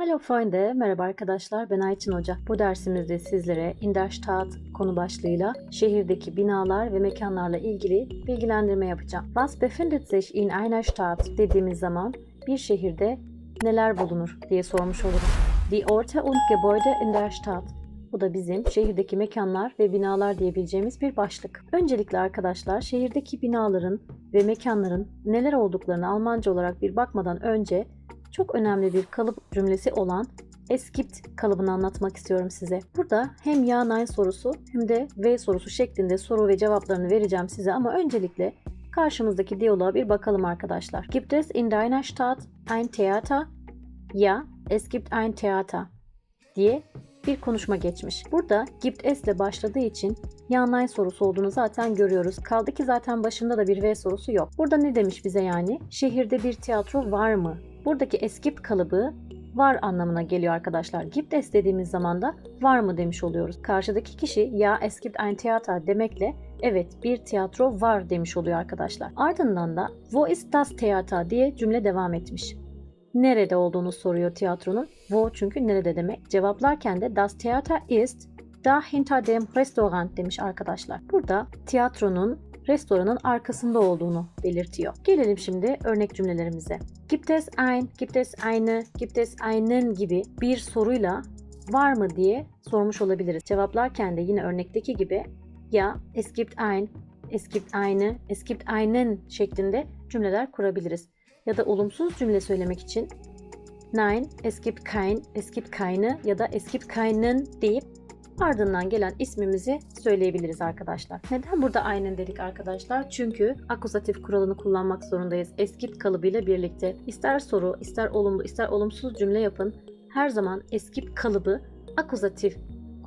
Hallo Freunde, merhaba arkadaşlar ben Ayçin Hoca. Bu dersimizde sizlere In der Stadt konu başlığıyla şehirdeki binalar ve mekanlarla ilgili bilgilendirme yapacağım. Was befindet sich in einer Stadt dediğimiz zaman bir şehirde neler bulunur diye sormuş olurum. Die Orte und Gebäude in der Stadt. Bu da bizim şehirdeki mekanlar ve binalar diyebileceğimiz bir başlık. Öncelikle arkadaşlar şehirdeki binaların ve mekanların neler olduklarını Almanca olarak bir bakmadan önce çok önemli bir kalıp cümlesi olan es gibt kalıbını anlatmak istiyorum size. Burada hem ya nein sorusu hem de ve sorusu şeklinde soru ve cevaplarını vereceğim size ama öncelikle karşımızdaki diyaloğa bir bakalım arkadaşlar. Gibt es in deiner Stadt ein Theater? Ja, es gibt ein Theater diye bir konuşma geçmiş. Burada gibt es ile başladığı için ya nein sorusu olduğunu zaten görüyoruz. Kaldı ki zaten başında da bir V sorusu yok. Burada ne demiş bize yani? Şehirde bir tiyatro var mı? Buradaki eskip kalıbı var anlamına geliyor arkadaşlar. Gibt es dediğimiz zaman da var mı demiş oluyoruz. Karşıdaki kişi ya es gibt ein Theater demekle evet bir tiyatro var demiş oluyor arkadaşlar. Ardından da wo ist das Theater diye cümle devam etmiş. Nerede olduğunu soruyor tiyatronun. Wo çünkü nerede demek. Cevaplarken de das Theater ist da hinter dem Restaurant demiş arkadaşlar. Burada tiyatronun restoranın arkasında olduğunu belirtiyor. Gelelim şimdi örnek cümlelerimize. Gibt es ein, gibt es eine, gibt es einen gibi bir soruyla var mı diye sormuş olabiliriz. Cevaplarken de yine örnekteki gibi ya es gibt ein, es gibt eine, es gibt einen şeklinde cümleler kurabiliriz. Ya da olumsuz cümle söylemek için nein, es gibt kein, es gibt keine ya da es gibt keinen deyip ardından gelen ismimizi söyleyebiliriz arkadaşlar. Neden burada aynen dedik arkadaşlar? Çünkü akuzatif kuralını kullanmak zorundayız. Eskip kalıbıyla birlikte. İster soru, ister olumlu, ister olumsuz cümle yapın. Her zaman eskip kalıbı akuzatif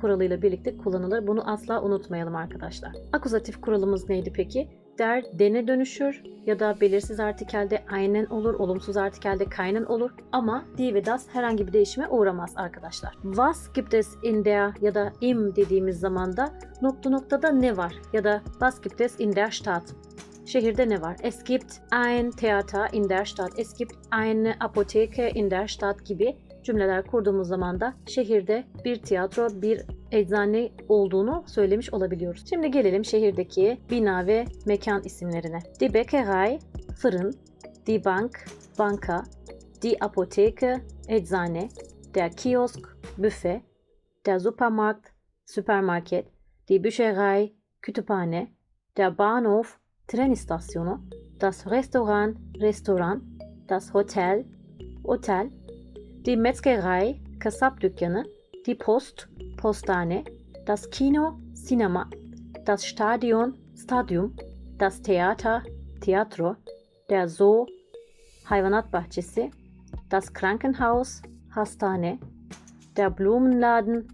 kuralıyla birlikte kullanılır. Bunu asla unutmayalım arkadaşlar. Akuzatif kuralımız neydi peki? Der dene dönüşür ya da belirsiz artikelde aynen olur, olumsuz artikelde kaynen olur ama die ve das herhangi bir değişime uğramaz arkadaşlar. Was gibt es in der ya da im dediğimiz zamanda nokta noktada ne var ya da was gibt es in der Stadt Şehirde ne var? Es gibt ein Theater in der Stadt. Es gibt eine Apotheke in der Stadt gibi cümleler kurduğumuz zaman da şehirde bir tiyatro, bir eczane olduğunu söylemiş olabiliyoruz. Şimdi gelelim şehirdeki bina ve mekan isimlerine. Die Bäckerei, fırın, die Bank, banka, die Apotheke, eczane, der Kiosk, büfe, der Supermarkt, süpermarket, die Bücherei, kütüphane, der Bahnhof, tren istasyonu, das Restaurant, restoran, das Hotel, otel, die Metzgerei, kasap dükkanı, die Post, postane, das Kino, sinema, das Stadion, stadyum, das Theater, tiyatro, der Zoo, hayvanat bahçesi, das Krankenhaus, hastane, der Blumenladen,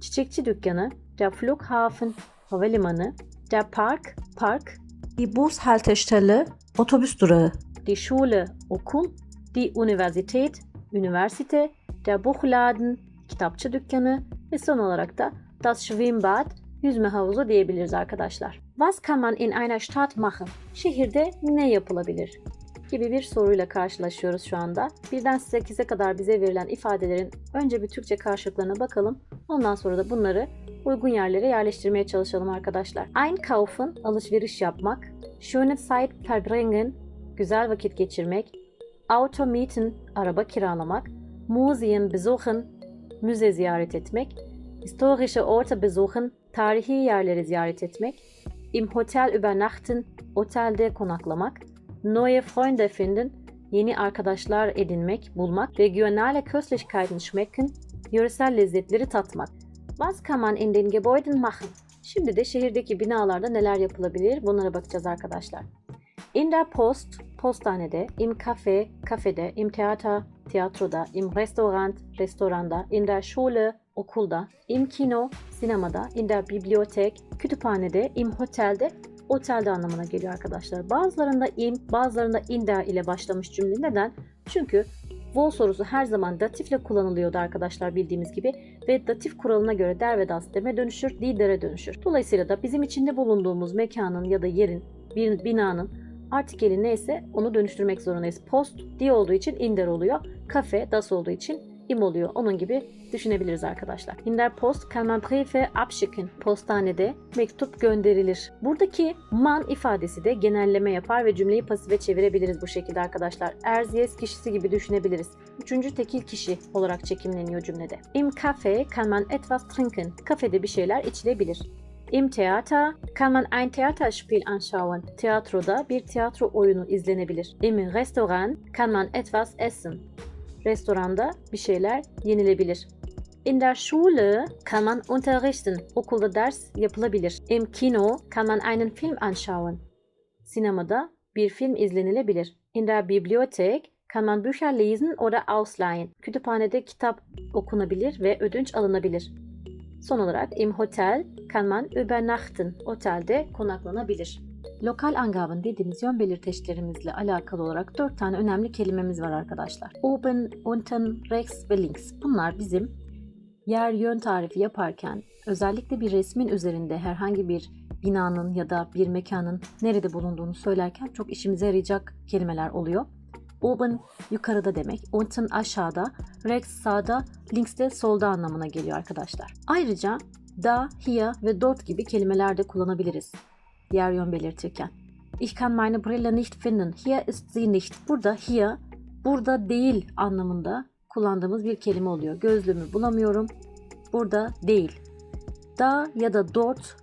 çiçekçi dükkanı, der Flughafen, havalimanı, der Park, park, Die Bushaltestelle otobüs durağı. die Schule, okul, die Universität, üniversite, der Buchladen, kitapçı dükkanı ve son olarak da das Schwimmbad, yüzme havuzu diyebiliriz arkadaşlar. Was kann man in einer Stadt machen? Şehirde ne yapılabilir? gibi bir soruyla karşılaşıyoruz şu anda. Birden 8'e kadar bize verilen ifadelerin önce bir Türkçe karşılıklarına bakalım. Ondan sonra da bunları uygun yerlere yerleştirmeye çalışalım arkadaşlar. Einkaufen, alışveriş yapmak. Schöne Zeit verbringen, güzel vakit geçirmek. Auto mieten, araba kiralamak. Museen besuchen, müze ziyaret etmek. Historische Orte besuchen, tarihi yerleri ziyaret etmek. Im Hotel übernachten, otelde konaklamak. Neue Freunde finden, yeni arkadaşlar edinmek, bulmak. Regionale Köstlichkeiten schmecken, yöresel lezzetleri tatmak. Was kann man in den Gebäuden machen? Şimdi de şehirdeki binalarda neler yapılabilir bunlara bakacağız arkadaşlar. In der Post, postanede, im Café, kafede, im Theater, tiyatroda, im Restaurant, restoranda, in der Schule, okulda, im Kino, sinemada, in der Bibliothek, kütüphanede, im Hotel'de, otelde anlamına geliyor arkadaşlar. Bazılarında im, bazılarında in der ile başlamış cümle. Neden? Çünkü Vol sorusu her zaman datifle kullanılıyordu arkadaşlar bildiğimiz gibi ve datif kuralına göre der ve das deme dönüşür, di dere dönüşür. Dolayısıyla da bizim içinde bulunduğumuz mekanın ya da yerin, bir binanın artikeli neyse onu dönüştürmek zorundayız. Post di olduğu için in der oluyor. Kafe das olduğu için im oluyor. Onun gibi düşünebiliriz arkadaşlar. In der Post kann man Briefe abschicken. Postanede mektup gönderilir. Buradaki man ifadesi de genelleme yapar ve cümleyi pasife çevirebiliriz bu şekilde arkadaşlar. Erziyes kişisi gibi düşünebiliriz. Üçüncü tekil kişi olarak çekimleniyor cümlede. Im Café kann man etwas trinken. Kafede bir şeyler içilebilir. Im Theater kann man ein Theaterspiel anschauen. Tiyatroda bir tiyatro oyunu izlenebilir. Im Restaurant kann man etwas essen. Restoranda bir şeyler yenilebilir. In der Schule kann man unterrichten. Okulda ders yapılabilir. Im Kino kann man einen Film anschauen. Sinemada bir film izlenilebilir. In der Bibliothek kann man Bücher lesen oder ausleihen. Kütüphanede kitap okunabilir ve ödünç alınabilir. Son olarak im Hotel kann man übernachten. Otelde konaklanabilir. Lokal Angaben dediğimiz yön belirteçlerimizle alakalı olarak dört tane önemli kelimemiz var arkadaşlar. Oben, unten, rechts ve links. Bunlar bizim yer yön tarifi yaparken özellikle bir resmin üzerinde herhangi bir binanın ya da bir mekanın nerede bulunduğunu söylerken çok işimize yarayacak kelimeler oluyor. Oben yukarıda demek, unten aşağıda, rechts sağda, links de solda anlamına geliyor arkadaşlar. Ayrıca da, hier ve dort gibi kelimeler de kullanabiliriz yer yön belirtirken. Ich kann meine Brille nicht finden. Hier ist sie nicht. Burada hier, burada değil anlamında kullandığımız bir kelime oluyor. Gözlüğümü bulamıyorum. Burada değil. Da ya da dort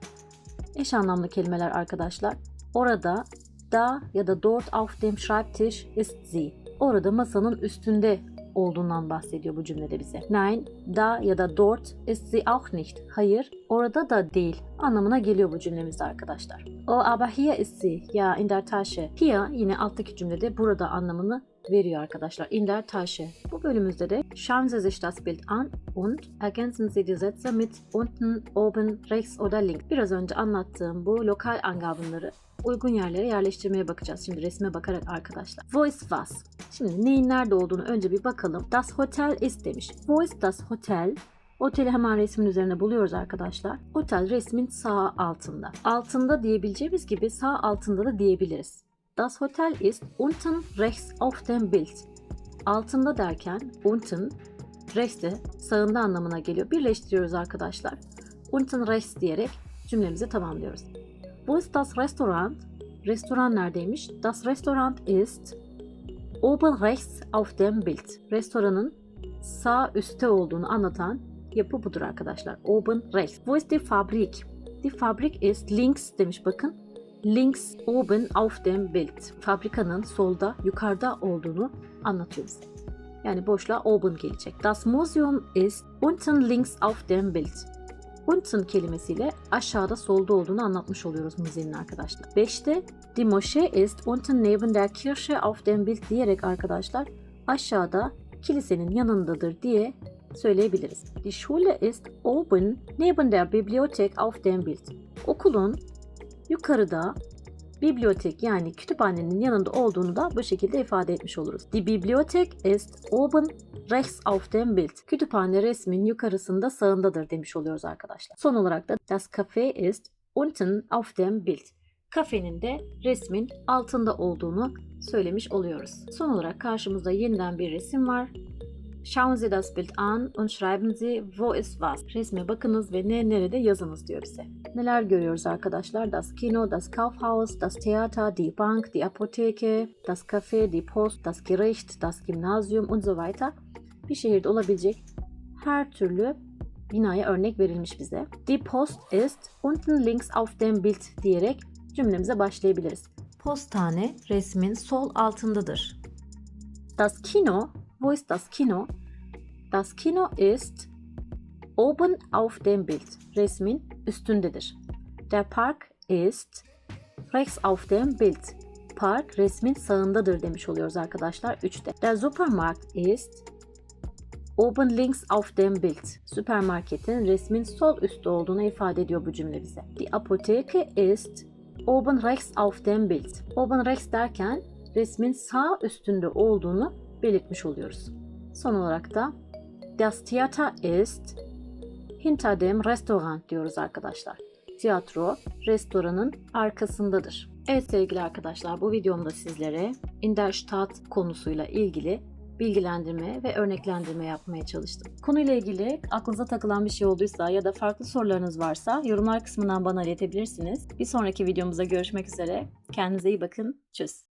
eş anlamlı kelimeler arkadaşlar. Orada da ya da dort auf dem Schreibtisch ist sie. Orada masanın üstünde olduğundan bahsediyor bu cümlede bize. Nein, da ya da dort ist sie auch nicht. Hayır, orada da değil anlamına geliyor bu cümlemizde arkadaşlar. O aber hier ist sie. Ya in der Tasche. Hier yine alttaki cümlede burada anlamını veriyor arkadaşlar. In der Tasche. Bu bölümümüzde de schauen Sie sich das Bild an und ergänzen Sie die Sätze mit unten, oben, rechts oder links. Biraz önce anlattığım bu lokal angabenleri uygun yerlere yerleştirmeye bakacağız. Şimdi resme bakarak arkadaşlar. İst was? Şimdi neyin nerede olduğunu önce bir bakalım. Das Hotel ist demiş. İst das Hotel? Oteli hemen resmin üzerine buluyoruz arkadaşlar. Otel resmin sağ altında. Altında diyebileceğimiz gibi sağ altında da diyebiliriz. Das Hotel ist unten rechts auf dem Bild. Altında derken unten, rechts de sağında anlamına geliyor. Birleştiriyoruz arkadaşlar. Unten rechts diyerek cümlemizi tamamlıyoruz. Wo ist das Restaurant? Restoran neredeymiş? Das Restaurant ist oben rechts auf dem Bild. Restoranın sağ üstte olduğunu anlatan yapı budur arkadaşlar. Oben rechts. Wo ist die Fabrik? Die Fabrik ist links demiş bakın. Links oben auf dem Bild. Fabrikanın solda, yukarıda olduğunu anlatıyor bize. Yani boşluğa oben gelecek. Das Museum ist unten links auf dem Bild. Unten kelimesiyle aşağıda solda olduğunu anlatmış oluyoruz müzenin arkadaşlar. 5'te Die Moschee ist unten neben der Kirche auf dem Bild diyerek arkadaşlar aşağıda kilisenin yanındadır diye söyleyebiliriz. Die Schule ist oben neben der Bibliothek auf dem Bild. Okulun yukarıda bibliotek yani kütüphanenin yanında olduğunu da bu şekilde ifade etmiş oluruz. Die Bibliothek ist oben rechts auf dem Bild. Kütüphane resmin yukarısında sağındadır demiş oluyoruz arkadaşlar. Son olarak da das Café ist unten auf dem Bild. Kafenin de resmin altında olduğunu söylemiş oluyoruz. Son olarak karşımızda yeniden bir resim var. Schauen Sie das Bild an und schreiben Sie, wo ist was. Resme bakınız ve ne nerede yazınız diyor bize. Neler görüyoruz arkadaşlar? Das Kino, das Kaufhaus, das Theater, die Bank, die Apotheke, das Café, die Post, das Gericht, das Gymnasium und so weiter. Bir şehirde olabilecek her türlü binaya örnek verilmiş bize. Die Post ist unten links auf dem Bild diyerek cümlemize başlayabiliriz. Postane resmin sol altındadır. Das Kino, wo ist das Kino? Das Kino ist oben auf dem Bild. Resmin üstündedir. Der Park ist rechts auf dem Bild. Park resmin sağındadır demiş oluyoruz arkadaşlar 3'te. Der Supermarkt ist oben links auf dem Bild. Süpermarketin resmin sol üstte olduğunu ifade ediyor bu cümle bize. Die Apotheke ist oben rechts auf dem Bild. Oben rechts derken resmin sağ üstünde olduğunu belirtmiş oluyoruz. Son olarak da Das Theater ist hinter dem Restaurant diyoruz arkadaşlar. Tiyatro restoranın arkasındadır. Evet sevgili arkadaşlar bu videomda sizlere In der Stadt konusuyla ilgili bilgilendirme ve örneklendirme yapmaya çalıştım. Konuyla ilgili aklınıza takılan bir şey olduysa ya da farklı sorularınız varsa yorumlar kısmından bana iletebilirsiniz. Bir sonraki videomuzda görüşmek üzere. Kendinize iyi bakın. Tschüss.